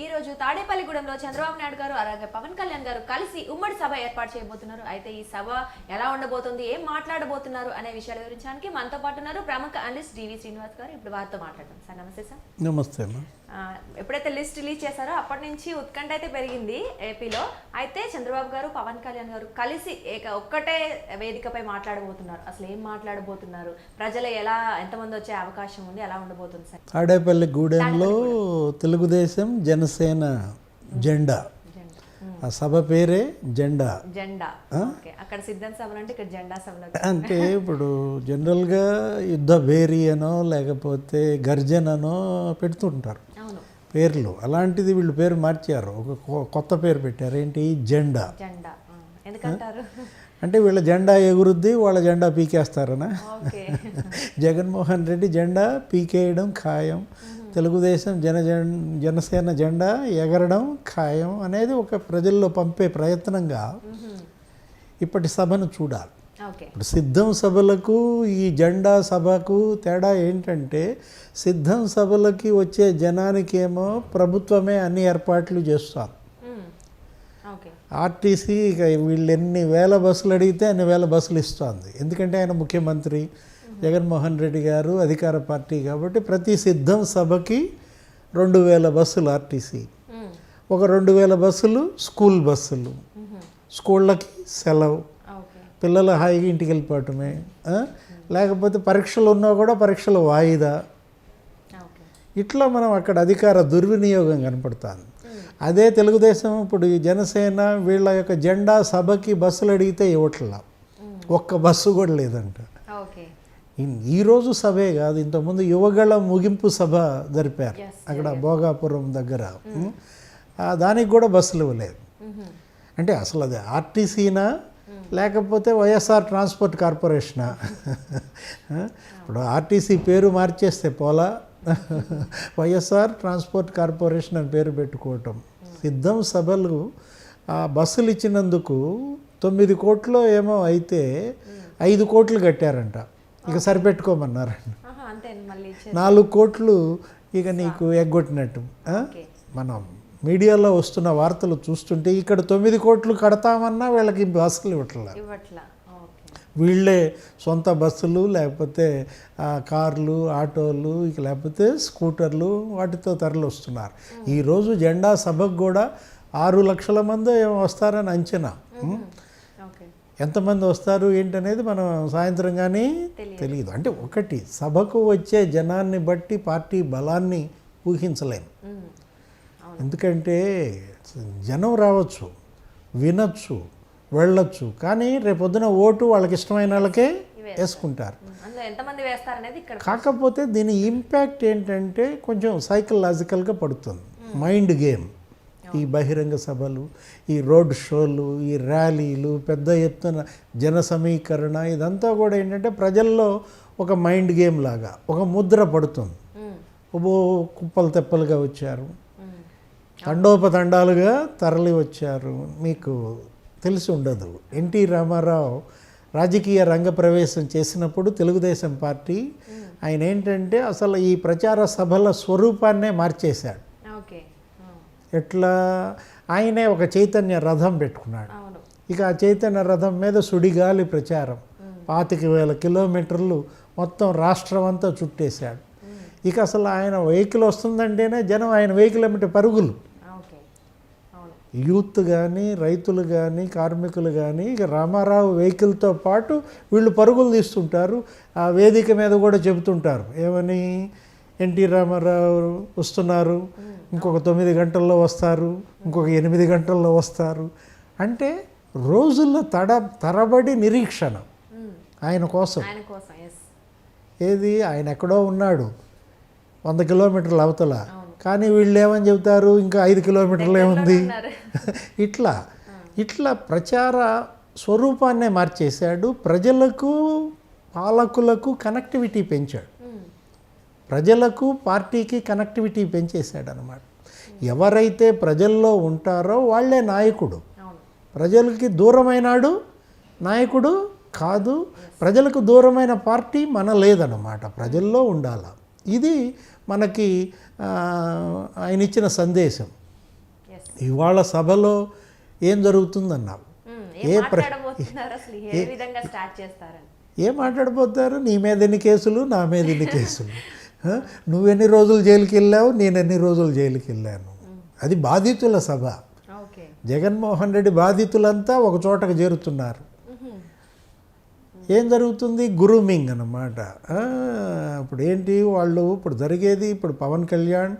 ఈ రోజు తాడేపల్లిగూడెంలో చంద్రబాబు నాయుడు గారు అలాగే పవన్ కళ్యాణ్ గారు కలిసి ఉమ్మడి సభ ఏర్పాటు చేయబోతున్నారు. అయితే ఈ సభ ఎలా ఉండబోతుంది ఏం మాట్లాడబోతున్నారు అనే విషయాల వివరించడానికి మనతో పాటు ఉన్నారు ప్రముఖ అనలిస్ట్ డివి శ్రీనివాస్ గారు. ఇప్పుడు వారితో మాట్లాడదాం. సార్ నమస్తే సార్. నమస్తే ఎప్పుడైతే లిస్ట్ రిలీజ్ చేశారో అప్పటి నుంచి ఉత్కంఠ అయితే పెరిగింది ఏపీలో. అయితే చంద్రబాబు గారు పవన్ కళ్యాణ్ గారు కలిసి ఏక ఒక్కటే వేదికపై మాట్లాడబోతున్నారు. అసలు ఏం మాట్లాడబోతున్నారు? ప్రజలు ఎలా ఎంతమంది వచ్చే అవకాశం ఉంది ఎలా ఉండబోతుంది సార్? తాడేపల్లి గూడెంలో తెలుగుదేశం జనసేన జెండా. ఆ సభ పేరే జెండా. జెండా. ఓకే. అక్కడ సిద్ధం సభలు అంటే ఇక్కడ జెండా సభలు. అంటే ఇప్పుడు జనరల్గా యుద్ధ భేరి అనో లేకపోతే గర్జననో పెడుతుంటారు. అవును. పేర్లు. అలాంటిది వీళ్ళు పేరు మార్చారు. ఒక కొత్త పేరు పెట్టారు. ఏంటి? జెండా. జెండా. ఆ, ఎందుకంటారు? అంటే వీళ్ళ జెండా ఎగురుద్ది వాళ్ళ జెండా పీకేస్తారనా? జగన్మోహన్ రెడ్డి జెండా పీకేయడం ఖాయం. తెలుగుదేశం జన జన్- జనసేన జెండా ఎగరడం ఖాయం అనేది ఒక ప్రజల్లో పంపే ప్రయత్నంగా ఇప్పటి సభను చూడాలి. ఇప్పుడు సిద్ధం సభలకు ఈ జెండా సభకు తేడా ఏంటంటే సిద్ధం సభలకి వచ్చే జనానికేమో ప్రభుత్వమే అన్ని ఏర్పాట్లు చేస్తారు ఆర్టీసీ వీళ్ళు ఎన్ని వేల బస్సులు అడిగితే అన్ని వేల బస్సులు ఇస్తుంది. ఎందుకంటే ఆయన ముఖ్యమంత్రి. జగన్మోహన్ రెడ్డి గారు అధికార పార్టీ కాబట్టి ప్రతి సిద్ధం సభకి రెండు వేల బస్సులు ఆర్టీసీ. ఒక రెండు వేల బస్సులు స్కూల్ బస్సులు. స్కూళ్ళకి సెలవు. పిల్లలు హాయిగా ఇంటికి వెళ్ళిపోవటమే? లేకపోతే పరీక్షలు ఉన్నా కూడా పరీక్షలు వాయిదా. ఇట్లా మనం అక్కడ అధికార దుర్వినియోగం కనపడుతుంది. అదే తెలుగుదేశం ఇప్పుడు జనసేన వీళ్ళ యొక్క జెండా సభకి బస్సులు అడిగితే ఇవ్వట్లా. ఒక్క బస్సు కూడా లేదంట. ఈరోజు సభే కాదు ఇంతకుముందు యువగళ ముగింపు సభ జరిపారు. అక్కడ భోగాపురం దగ్గర. ఉం? ఆ, దానికి కూడా బస్సులు ఇవ్వలేదు. మ్మ్. అంటే అసలు అది ఆర్టీసీనా లేకపోతే వైఎస్ఆర్ ట్రాన్స్పోర్ట్ కార్పొరేషనా? ఇప్పుడు ఆర్టీసీ పేరు మార్చేస్తే పోలా. వైఎస్ఆర్ ట్రాన్స్పోర్ట్ కార్పొరేషన్ అని పేరు పెట్టుకోవటం. సిద్ధం సభలు ఆ బస్సులు ఇచ్చినందుకు తొమ్మిది కోట్లు ఏమో అయితే ఐదు కోట్లు కట్టారంట. ఇక ఇచ్చే నాలుగు కోట్లు ఇక నీకు ఎగ్గొట్టినట్టు మనం మీడియాలో వస్తున్న వార్తలు చూస్తుంటే ఇక్కడ తొమ్మిది కోట్లు కడతామన్నా వీళ్ళకి బస్సులు ఇవ్వట్లే. ఇవ్వట్లా. ఓకే. వీళ్ళే సొంత బస్సులు లేకపోతే కార్లు ఆటోలు ఇక లేకపోతే స్కూటర్లు వాటితో తరలి వస్తున్నారు ఈరోజు జెండా సభకు కూడా ఆరు లక్షల మంది ఏమో వస్తారని అంచనా. ఎంతమంది వస్తారు ఏంటనేది మనం సాయంత్రం కానీ తెలియదు. అంటే ఒకటి సభకు వచ్చే జనాన్ని బట్టి పార్టీ బలాన్ని ఊహించలేము. ఎందుకంటే జనం రావచ్చు వినొచ్చు వెళ్ళొచ్చు కానీ రేపొద్దున ఓటు వాళ్ళకి ఇష్టమైన వాళ్ళకే వేసుకుంటారు. కాకపోతే దీని ఇంపాక్ట్ ఏంటంటే కొంచెం సైకలాజికల్గా పడుతుంది. Mind game. ఈ బహిరంగ సభలు ఈ రోడ్ షోలు ఈ ర్యాలీలు పెద్ద ఎత్తున జన సమీకరణ ఇదంతా కూడా ఏంటంటే ప్రజల్లో ఒక మైండ్ గేమ్ లాగా ఒక ముద్ర పడుతుంది. మ్మ్. ఓ కుప్పలు తెప్పలుగా వచ్చారు. తండోపతండాలుగా తరలి వచ్చారు. మీకు తెలిసి ఉండదు. ఎన్టీ రామారావు రాజకీయ రంగ ప్రవేశం చేసినప్పుడు తెలుగుదేశం పార్టీ ఆయన ఏంటంటే అసలు ఈ ప్రచార సభల స్వరూపాన్నే మార్చేశాడు. ఓకే. ఎట్లా? ఆయనే ఒక చైతన్య రథం పెట్టుకున్నాడు. ఇక ఆ చైతన్య రథం మీద సుడిగాలి ప్రచారం. పాతిక వేల కిలోమీటర్లు మొత్తం రాష్ట్రం అంతా చుట్టేశాడు. ఇక అసలు ఆయన వెహికల్ వస్తుందంటేనే జనం ఆయన వెహికల్ ఏమిటి పరుగులు. యూత్ కానీ రైతులు కానీ కార్మికులు కానీ ఇక రామారావు వెహికల్తో పాటు వీళ్ళు పరుగులు తీస్తుంటారు. ఆ వేదిక మీద కూడా చెబుతుంటారు. ఏమని? ఎన్టీ రామారావు వస్తున్నారు. ఇంకొక తొమ్మిది గంటల్లో వస్తారు. ఇంకొక ఎనిమిది గంటల్లో వస్తారు. అంటే రోజుల్లో తడ తరబడి నిరీక్షణ. మ్మ్. ఆయన కోసం. ఏది? ఆయన ఎక్కడో ఉన్నాడు. వంద కిలోమీటర్ల అవతల. కానీ వీళ్ళు ఏమని చెబుతారు? ఇంకా ఐదు కిలోమీటర్లు ఏముంది? ఇట్లా. ఇట్లా ప్రచార స్వరూపాన్నే మార్చేశాడు. ప్రజలకు పాలకులకు కనెక్టివిటీ పెంచాడు. ప్రజలకు పార్టీకి కనెక్టివిటీ పెంచేశాడు అనమాట ఎవరైతే ప్రజల్లో ఉంటారో వాళ్ళే నాయకుడు. ప్రజలకి దూరమైనాడు నాయకుడు కాదు. ప్రజలకు దూరమైన పార్టీ మన లేదన్నమాట. ప్రజల్లో ఉండాల. ఇది మనకి ఆయన ఇచ్చిన సందేశం. ఇవాళ సభలో ఏం జరుగుతుందన్నావు? ఏం ప్ర- ఏ మాట్లాడిపోతారు నీ మీద ఎన్ని కేసులు? నా మీద ఎన్ని కేసులు? నువ్వెన్ని రోజులు జైలుకి వెళ్ళావు నేను ఎన్ని రోజులు జైలుకి వెళ్ళాను అది బాధితుల సభ. జగన్మోహన్ రెడ్డి బాధితులంతా ఒక చోటకు చేరుతున్నారు. ఏం జరుగుతుంది? గ్రూమింగ్ అన్నమాట. ఇప్పుడు ఏంటి? వాళ్ళు ఇప్పుడు జరిగేది ఇప్పుడు పవన్ కళ్యాణ్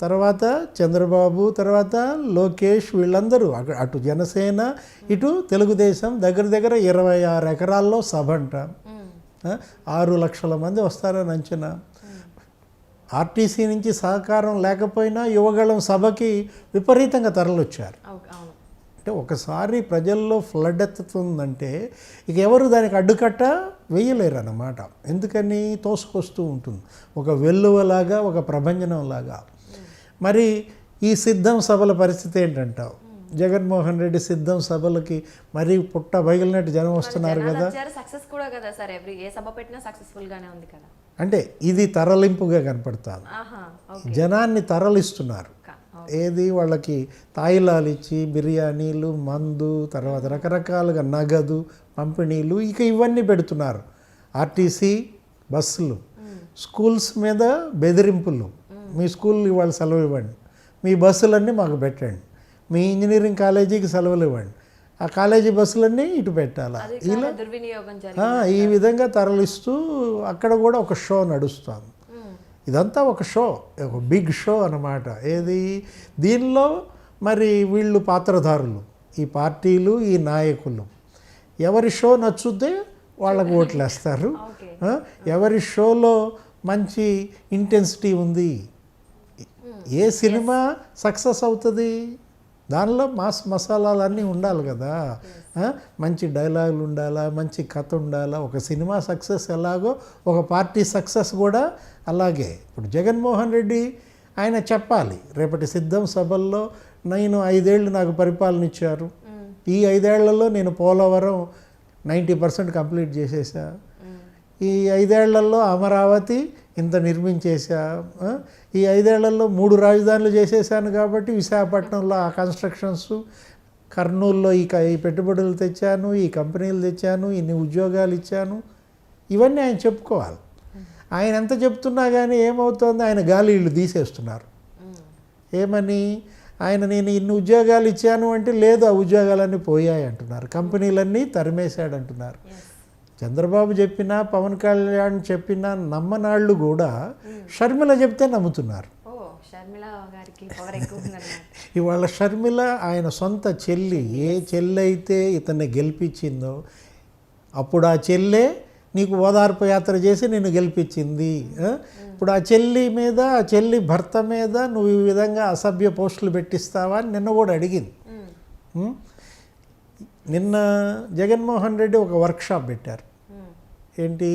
తర్వాత చంద్రబాబు తర్వాత లోకేష్ వీళ్ళందరూ అటు- అటు జనసేన ఇటు తెలుగుదేశం దగ్గర దగ్గర ఇరవై ఆరు ఎకరాల్లో సభ అంట. ఆరు లక్షల మంది వస్తారని అంచనా. ఆర్టీసీ నుంచి సహకారం లేకపోయినా యువగళం సభకి విపరీతంగా తరలొచ్చారు. అంటే ఒకసారి ప్రజల్లో ఫ్లడ్ ఎత్తుతుందంటే ఇక ఎవరు దానికి అడ్డుకట్ట వేయలేరు అన్నమాట ఎందుకని? తోసుకొస్తూ ఉంటుంది. ఒక వెల్లువలాగా ఒక ప్రభంజనంలాగా. మరి ఈ సిద్ధం సభల పరిస్థితి ఏంటంటావు? జగన్మోహన్ రెడ్డి సిద్ధం సభలకి మరీ పుట్ట బయలునట్టు జనం వస్తున్నారు కదా. సక్సెస్ కూడా కదా సార్. ఎవ్రీ ఏ సభ పెట్టినా సక్సెస్ఫుల్ గానే ఉంది కదా. అంటే ఇది తరలింపుగా కనపడుతుంది. జనాన్ని తరలిస్తున్నారు. ఏది వాళ్ళకి తాయిలాలు ఇచ్చి బిర్యానీలు మందు తర్వాత రకరకాలుగా నగదు పంపిణీలు ఇక ఇవన్నీ పెడుతున్నారు. ఆర్టీసీ బస్సులు. స్కూల్స్ మీద బెదిరింపులు. మీ స్కూల్ ఇవాళ సెలవు ఇవ్వండి. మీ బస్సులన్నీ మాకు పెట్టండి. మీ ఇంజనీరింగ్ కాలేజీకి సెలవులు ఇవ్వండి. ఆ కాలేజీ బస్సులన్నీ ఇటు పెట్టాలా? ఆ, ఈ విధంగా తరలిస్తూ అక్కడ కూడా ఒక షో నడుస్తుంది ఇదంతా ఒక షో ఒక బిగ్ షో అన్నమాట. ఏది? దీనిలో మరి వీళ్ళు పాత్రధారులు ఈ పార్టీలు ఈ నాయకులు. ఎవరి షో నచ్చుతే వాళ్ళకు ఓట్లేస్తారు. ఎవరి షోలో మంచి ఇంటెన్సిటీ ఉంది? ఏ సినిమా సక్సెస్ అవుతుంది? దానిలో మాస్ మసాలాలు అన్నీ ఉండాలి కదా. మంచి డైలాగులు ఉండాలా మంచి కథ ఉండాలా ఒక సినిమా సక్సెస్ ఎలాగో ఒక పార్టీ సక్సెస్ కూడా అలాగే. ఇప్పుడు జగన్మోహన్ రెడ్డి ఆయన చెప్పాలి రేపటి సిద్ధం సభల్లో నేను ఐదేళ్ళు నాకు పరిపాలన ఇచ్చారు. ఈ ఐదేళ్ళలో నేను పోలవరం నైంటీ పర్సెంట్ కంప్లీట్ చేసేసా. ఈ ఐదేళ్ళలో అమరావతి ఇంత నిర్మించేసా? ఈ ఐదేళ్ళలో మూడు రాజధానులు చేసేసాను కాబట్టి విశాఖపట్నంలో ఆ కన్స్ట్రక్షన్స్ కర్నూలులో ఈ ఈ పెట్టుబడులు తెచ్చాను ఈ కంపెనీలు తెచ్చాను ఇన్ని ఉద్యోగాలు ఇచ్చాను. ఇవన్నీ ఆయన చెప్పుకోవాలి. ఆయన ఎంత చెప్తున్నా కానీ ఏమవుతోంది? ఆయన గాలి ఇళ్ళు తీసేస్తున్నారు. ఏమని? ఆయన నేను ఇన్ని ఉద్యోగాలు ఇచ్చాను అంటే లేదు ఆ ఉద్యోగాలన్నీ పోయాయి అంటున్నారు. కంపెనీలన్నీ తరిమేశాడు అంటున్నారు చంద్రబాబు చెప్పినా పవన్ కళ్యాణ్ చెప్పినా నమ్మనాళ్ళు కూడా షర్మిల చెప్తే నమ్ముతున్నారు. ఇవాళ షర్మిల ఆయన సొంత చెల్లి ఏ చెల్లి అయితే ఇతన్ని గెలిపించిందో అప్పుడు ఆ చెల్లె నీకు ఓదార్పు యాత్ర చేసి నిన్ను గెలిపించింది ఆ? ఇప్పుడు ఆ చెల్లి మీద ఆ చెల్లి భర్త మీద నువ్వు ఈ విధంగా అసభ్య పోస్టులు పెట్టిస్తావా అని నిన్న కూడా అడిగింది. ఉం? నిన్న జగన్మోహన్ రెడ్డి ఒక వర్క్షాప్ పెట్టారు. ఏంటి?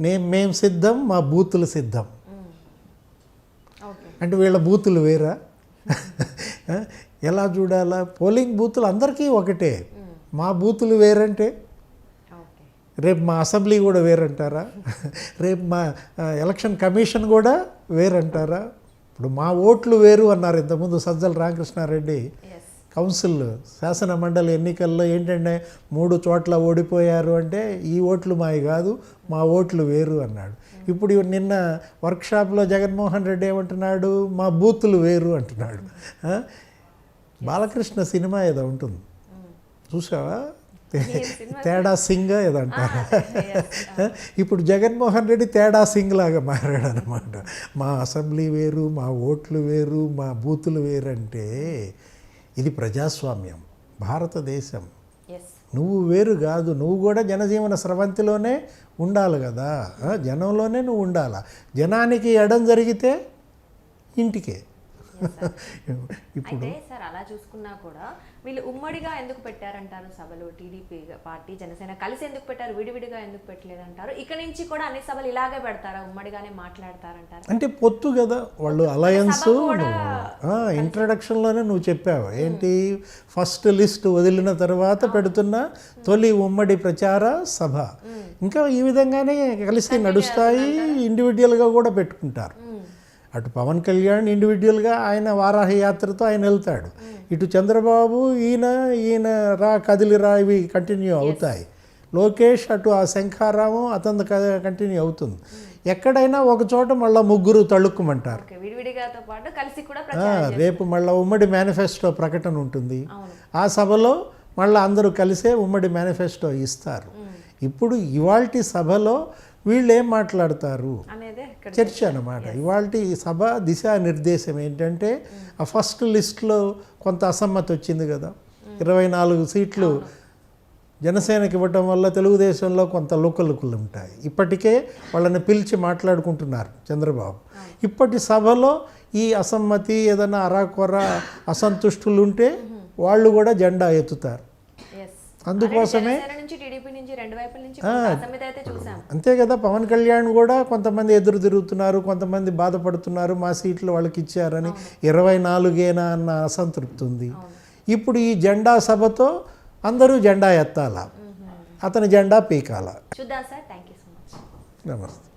నేను మేము సిద్ధం మా బూతులు సిద్ధం. అంటే వీళ్ళ బూతులు వేరా? ఎలా చూడాలా? పోలింగ్ బూతులు అందరికీ ఒకటే. మా బూతులు వేరంటే? రేపు మా అసెంబ్లీ కూడా వేరంటారా? రేపు మా ఎలక్షన్ కమిషన్ కూడా వేరంటారా? ఇప్పుడు మా ఓట్లు వేరు అన్నారు ఇంతకుముందు సజ్జల రామకృష్ణారెడ్డి. కౌన్సిల్ శాసన మండలి ఎన్నికల్లో ఏంటంటే మూడు చోట్ల ఓడిపోయారు అంటే ఈ ఓట్లు మావి కాదు మా ఓట్లు వేరు అన్నాడు. ఇప్పుడు నిన్న వర్క్షాప్లో జగన్మోహన్ రెడ్డి ఏమంటున్నాడు? మా బూతులు వేరు అంటున్నాడు? బాలకృష్ణ సినిమా ఏదో ఉంటుంది. చూసావా? తేడా సింగ్ ఏదో అంటారు. ఇప్పుడు జగన్మోహన్ రెడ్డి తేడా సింగ్ లాగా మారాడు అనమాట మా అసెంబ్లీ వేరు మా ఓట్లు వేరు మా బూతులు వేరు అంటే ఇది ప్రజాస్వామ్యం భారతదేశం. నువ్వు వేరు కాదు నువ్వు కూడా జనజీవన స్రవంతిలోనే ఉండాలి కదా. జనంలోనే నువ్వు ఉండాలా? జనానికి ఎడం జరిగితే ఇంటికే. ఇప్పుడు అయితే సార్ అలా చూసుకున్నా కూడా వీళ్ళు ఉమ్మడిగా ఎందుకు పెట్టారంటారు సభలు టీడీపీ పార్టీ జనసేన కలిసి ఎందుకు పెట్టారు విడివిడిగా ఎందుకు పెట్టలేదంటారు? ఇక నుంచి కూడా అన్ని సభలు ఇలాగే పెడతారా? ఉమ్మడిగానే మాట్లాడతారంటారు? అంటే పొత్తు కదా వాళ్ళు అలయన్స్ సభ కూడా ఇంట్రడక్షన్లోనే నువ్వు చెప్పావు? ఏంటి? ఫస్ట్ లిస్ట్ వదిలిన తర్వాత పెడుతున్న తొలి ఉమ్మడి ప్రచార సభ. ఇంకా ఈ విధంగానే కలిసి నడుస్తాయి ఇండివిజువల్గా కూడా పెట్టుకుంటారు. అటు పవన్ కళ్యాణ్ ఇండివిజువల్గా ఆయన వారాహి యాత్రతో ఆయన వెళ్తాడు. ఇటు చంద్రబాబు ఈయన ఈయన రా కదిలిరా ఇవి కంటిన్యూ అవుతాయి. లోకేష్ అటు ఆ శంఖారామం అతను కంటిన్యూ అవుతుంది. ఎక్కడైనా ఒక చోట మళ్ళీ ముగ్గురు తళుక్కుమంటారు. రేపు మళ్ళీ ఉమ్మడి మేనిఫెస్టో ప్రకటన ఉంటుంది. ఆ సభలో మళ్ళీ అందరూ కలిసే ఉమ్మడి మేనిఫెస్టో ఇస్తారు. ఇప్పుడు ఇవాల్టి సభలో వీళ్ళు ఏం మాట్లాడతారు చర్చ అన్నమాట. ఇవాల్టి సభ దిశానిర్దేశం ఏంటంటే ఆ ఫస్ట్ లిస్ట్లో కొంత అసమ్మతి వచ్చింది కదా. ఇరవై నాలుగు సీట్లు జనసేనకి ఇవ్వటం వల్ల తెలుగుదేశంలో కొంత లుకలుకులు ఉంటాయి ఇప్పటికే వాళ్ళని పిలిచి మాట్లాడుకుంటున్నారు చంద్రబాబు. ఇప్పటి సభలో ఈ అసమ్మతి ఏదైనా అరాకొర అసంతుష్టులు ఉంటే వాళ్ళు కూడా జెండా ఎత్తుతారు. అందుకోసమే అంతే కదా పవన్ కళ్యాణ్ కూడా కొంతమంది ఎదురు తిరుగుతున్నారు కొంతమంది బాధపడుతున్నారు మా సీట్లు వాళ్ళకి ఇచ్చారని ఇరవై నాలుగేనా అన్న అసంతృప్తి ఉంది. ఇప్పుడు ఈ జెండా సభతో అందరూ జెండా ఎత్తాల? అతని జెండా పీకాల? చూద్దాం sir. Thank you so much. నమస్తే.